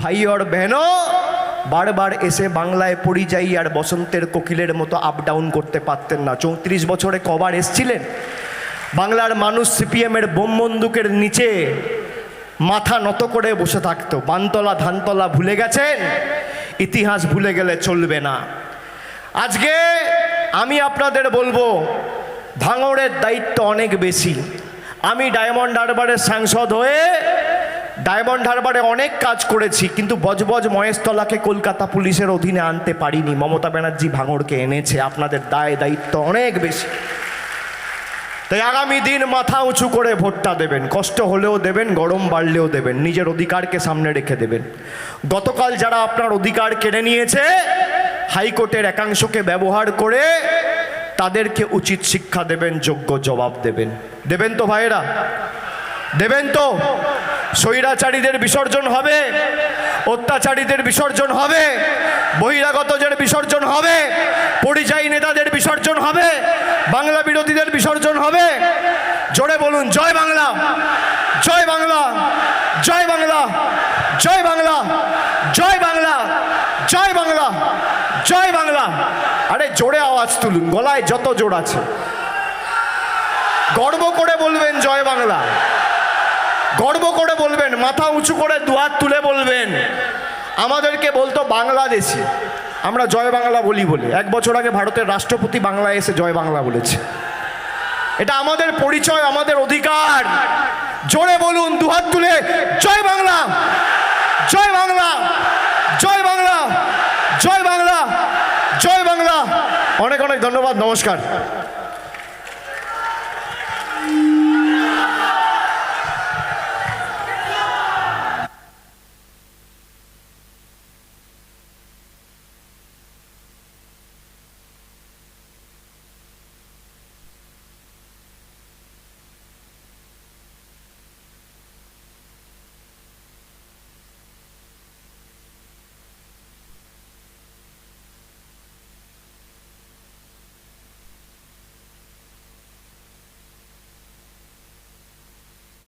ভাই ওর বেহনো, বারবার এসে বাংলায় পরিযায়ী আর বসন্তের কোকিলের মতো আপ ডাউন করতে পারতেন না। চৌত্রিশ বছরে কবার এসছিলেন? বাংলার মানুষ সিপিএমের বোম বন্দুকের নিচে মাথা নত করে বসে থাকতো। বানতলা, ধানতলা ভুলে গেছেন? ইতিহাস ভুলে গেলে চলবে না। আজকে আমি আপনাদের বলব, ভাঙড়ের দায়িত্ব অনেক বেশি। আমি ডায়মন্ড আরবারের সাংসদ হয়ে ডায়মন্ড হারবারে অনেক কাজ করেছি, কিন্তু বজবজ মহেশতলাকে কলকাতা পুলিশের অধীনে আনতে পারিনি। মমতা ব্যানার্জি ভাঙড়কে এনেছে, আপনাদের দায় দায়িত্ব অনেক বেশি। তাই আগামী দিন মাথা উঁচু করে ভোটটা দেবেন। কষ্ট হলেও দেবেন, গরম বাড়লেও দেবেন। নিজের অধিকারকে সামনে রেখে দেবেন। গতকাল যারা আপনার অধিকার কেড়ে নিয়েছে, হাইকোর্টের একাংশকে ব্যবহার করে তাদেরকে উচিত শিক্ষা দেবেন, যোগ্য জবাব দেবেন। দেবেন তো ভাইয়েরা? দেবেন তো। স্বৈরাচারীদের বিসর্জন হবে, অত্যাচারীদের বিসর্জন হবে, বহিরাগতদের বিসর্জন হবে, পরিযায়ী নেতাদের বিসর্জন হবে, বাংলা বিরোধীদের বিসর্জন হবে। জোরে বলুন, জয় বাংলা জয় বাংলা জয় বাংলা জয় বাংলা জয় বাংলা জয় বাংলা জয় বাংলা। আরে জোরে আওয়াজ তুলুন, গলায় যত জোর আছে। গর্ব করে বলবেন, জয় বাংলা। গর্ব করে বলবেন, মাথা উঁচু করে দুহাত তুলে বলবেন। আমাদেরকে বলতো বাংলাদেশি। আমরা জয় বাংলা বলি বলে। এক বছর আগে ভারতের রাষ্ট্রপতি বাংলায় এসে জয় বাংলা বলেছে। এটা আমাদের পরিচয়, আমাদের অধিকার। জোরে বলুন দুহাত তুলে, জয় বাংলা জয় বাংলা জয় বাংলা জয় বাংলা জয় বাংলা। অনেক অনেক ধন্যবাদ, নমস্কার।